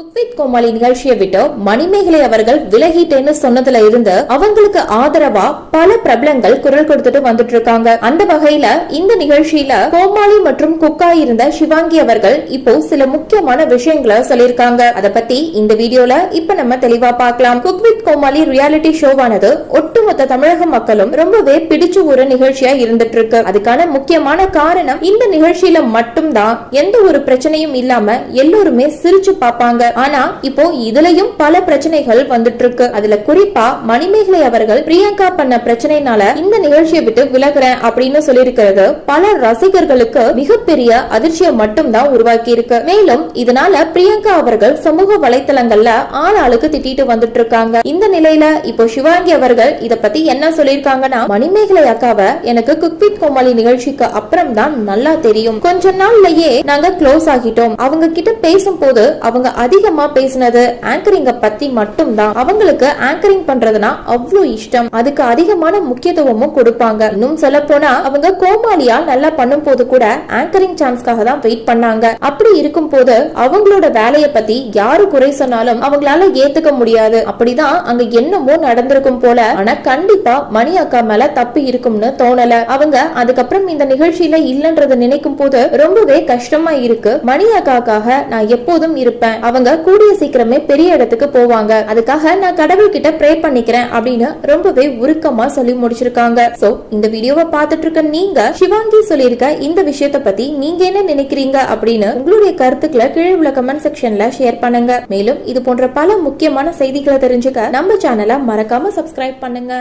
Cook with கோமாளி நிகழ்ச்சியை விட்டு மணிமேகலை அவர்கள் விலகிட்டேன்னு சொன்னதுல இருந்து அவங்களுக்கு ஆதரவா பல பிரபலங்கள் குரல் கொடுத்துட்டு வந்துட்டு இருக்காங்க. அந்த வகையில இந்த நிகழ்ச்சியில கோமாளி மற்றும் குக்கா இருந்த சிவாங்கி அவர்கள் இப்போ சில முக்கியமான விஷயங்களை சொல்லியிருக்காங்க. அத பத்தி இந்த வீடியோல இப்ப நம்ம தெளிவா பார்க்கலாம். குக்வித் கோமாளி ரியாலிட்டி ஷோவானது ஒட்டுமொத்த தமிழக மக்களும் ரொம்பவே பிடிச்ச ஒரு நிகழ்ச்சியா இருந்துட்டு இருக்கு. அதுக்கான முக்கியமான காரணம் இந்த நிகழ்ச்சியில மட்டும்தான். எந்த ஒரு பிரச்சனையும் இல்லாம எல்லோருமே சிரிச்சு பார்ப்பாங்க. ஆனா இப்போ இதுலயும் பல பிரச்சனைகள் வந்துட்டு இருக்கு அதுல குறிப்பா மணிமேகலை அவர்கள் பிரியங்கா பண்ண பிரச்சனைனால இந்த நிகழ்ச்சியை விட்டு விலகுறேன் அப்படின்னு சொல்லியிருக்கிறது. பல ரசிகர்களுக்கு மிகப்பெரிய அதிர்ச்சியை மட்டும்தான் உருவாக்கி இருக்கு மேலும் இதனால பிரியங்கா அவர்கள் சமூக வலைத்தளங்கள்ல ஆளாளுக்கு திட்டிட்டு வந்துட்டு இருக்காங்க இந்த நிலையில இப்போ சிவாங்கி அவர்கள் இத பத்தி என்ன சொல்லியிருக்காங்கன்னா மணிமேகலை அக்காவை எனக்கு குக்வித் கோமாளி நிகழ்ச்சிக்கு அப்புறம் தான் நல்லா தெரியும். கொஞ்ச நாள்லயே நாங்க க்ளோஸ் ஆகிட்டோம். அவங்க கிட்ட பேசும் போது அவங்க அதிக அதிகமா பேசினது ஆங்கரிங்க பத்தி மட்டும்தான். அவங்களுக்கு ஆங்கரிங் பண்றதுனா அவ்வளவு இஷ்டம். அதுக்கு அதிகமான முக்கியத்துவமும் கொடுப்பாங்க. இன்னும் சொல்ல போனா அவங்க கோமாளியா நல்லா பண்ணும் போது கூட ஆங்கரிங் சான்ஸ்க்காக தான் வெயிட் பண்ணாங்க. அப்படி இருக்கும் போது அவங்களோட வேலைய பத்தி யாரு குறை சொன்னாலும் அவங்களால ஏத்துக்க முடியாது. அப்படிதான் அங்க என்னமோ நடந்திருக்கும் போல ஆனா கண்டிப்பா மணி அக்கா மேல தப்பு இருக்கும்னு தோணல. அவங்க அதுக்கப்புறம் இந்த நிகழ்ச்சியில இல்லன்றத நினைக்கும் போது ரொம்பவே கஷ்டமா இருக்கு. மணி அக்காக்காக நான் எப்போதும் இருப்பேன். அவங்க கூடிய சீக்கிரமே பெரிய இடத்துக்கு போவாங்க. அதுக்காக நான் கடவுள் கிட்ட ப்ரே பண்ணிக்கிறேன் அப்படின்னு ரொம்பவே உருக்கமா சொல்லி முடிச்சிருக்காங்க. சோ இந்த வீடியோவை பார்த்துட்டு இருக்க நீங்க சிவாங்கி சொல்லியிருக்க இந்த விஷயத்த பத்தி நீங்க என்ன நினைக்கிறீங்க அப்படின்னு உங்களுடைய கருத்துக்களை கீழே உள்ள கமெண்ட் செக்ஷன்ல ஷேர் பண்ணுங்க. மேலும் இது போன்ற பல முக்கியமான செய்திகளை தெரிஞ்சுக்க நம்ம சேனலை மறக்காம சப்ஸ்கிரைப் பண்ணுங்க.